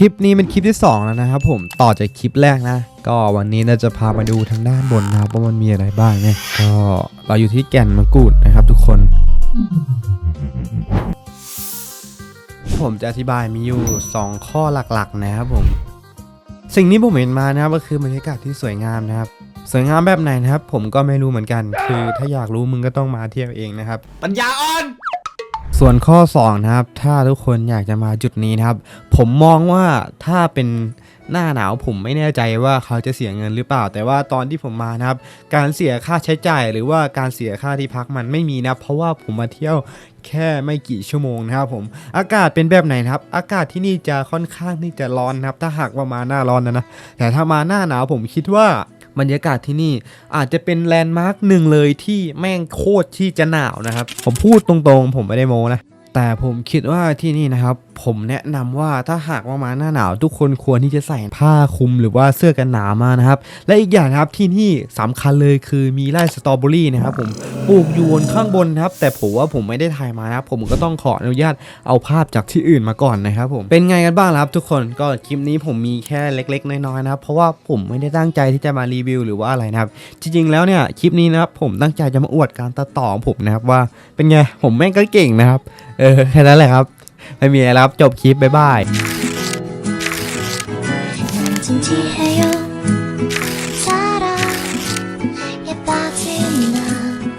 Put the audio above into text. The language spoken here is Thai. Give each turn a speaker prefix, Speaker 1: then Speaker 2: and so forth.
Speaker 1: คลิปนี้เป็นคลิปที่ 2 แล้วนะครับผมต่อจากคลิปแรกนะ ก็วันนี้เราจะพามาดูทางด้านบนนะครับว่ามันมีอะไรบ้างเนี่ยก็เราอยู่ที่แก่นมะกรูดนะครับทุกคน ผมจะอธิบายมีอยู่ 2 ข้อหลักๆนะครับผม สิ่งนี้ผมเห็นมานะครับก็คือบรรยากาศที่สวยงามนะครับ สวยงามแบบไหนนะครับ ผมก็ไม่รู้เหมือนกัน คือถ้าอยากรู้มึงก็ต้องมาเที่ยวเองนะครับ
Speaker 2: ปัญญาอ่อน
Speaker 1: ส่วนข้อ2นะครับถ้าทุกคนอยากจะมาจุดนี้นะครับ ผมมองว่าถ้าเป็นหน้าหนาวผมไม่แน่ใจว่าเขาจะเสียเงินหรือเปล่า แต่ว่าตอนที่ผมมานะครับ การเสียค่าใช้จ่าย หรือว่าการเสียค่าที่พักมันไม่มีนะเพราะว่าผมมาเที่ยวแค่ไม่กี่ชั่วโมงนะครับผมอากาศเป็นแบบไหนครับ อากาศที่นี่จะค่อนข้างที่จะร้อนนะครับ ถ้าหากว่ามาหน้าร้อนนะนะแต่ถ้ามาหน้าหนาวผมคิดว่า บรรยากาศที่นี่อาจจะเป็นแลนด์มาร์คหนึ่งเลยที่แม่งโคตรที่จะหนาวนะครับ ผมพูดตรงๆ ผมไม่ได้โมนะ แต่ผมคิดว่าที่นี่นะครับ ผมแนะนำว่าถ้าหากว่ามาหน้าหนาว ทุกคนควรที่จะใส่ผ้าคลุมหรือว่าเสื้อกันหนาวมานะครับ และอีกอย่างนะครับที่นี่สำคัญเลยคือมีไร่สตรอเบอรี่นะครับผมปลูกอยู่บนข้างบนนะครับ แต่ผมว่าผมไม่ได้ถ่ายมานะครับ ผมก็ต้องขออนุญาตเอาภาพจากที่อื่นมาก่อนนะครับผมเป็นไงกันบ้างครับ ทุกคนก็คลิปนี้ผมมีแค่เล็ก ๆ น้อยๆนะครับเพราะว่าผมไม่ได้ตั้งใจที่จะมารีวิวหรือว่าอะไรนะครับจริงๆแล้วเนี่ยคลิปนี้นะครับผมตั้งใจจะมาอวดการตัดต่อของผมนะครับว่าเป็นไงผมแม่งก็เก่งนะครับเออแค่นั้นแหละครับ ไม่มีอะไรครับจบคลิปบ๊ายบาย